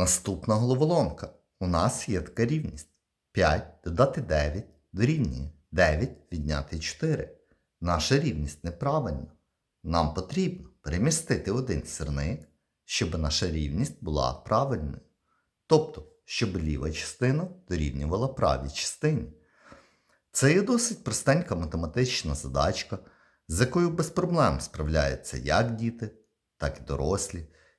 Наступна головоломка. У нас є така рівність. 5 додати 9 дорівнює 9 відняти 4. Наша рівність неправильна. Нам потрібно перемістити один сірник, щоб наша рівність була правильною. Тобто, щоб ліва частина дорівнювала правій частині. Це є досить простенька математична задачка, з якою без проблем справляються як діти, так і дорослі.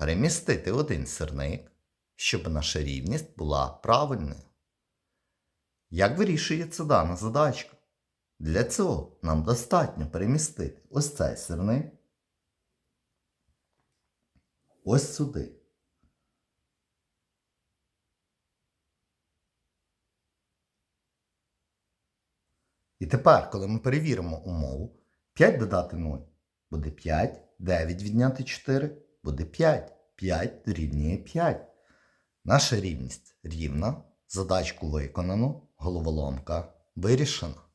перемістити один сирник, щоб наша рівність була правильною. Як вирішується дана задачка? Для цього нам достатньо перемістити ось цей сирник ось сюди. І тепер, коли ми перевіримо умову, 5 додати 0 буде 5, 9 відняти 4 буде 5. 5 дорівнює 5. Наша рівність рівна. Задачку виконано, головоломка вирішена.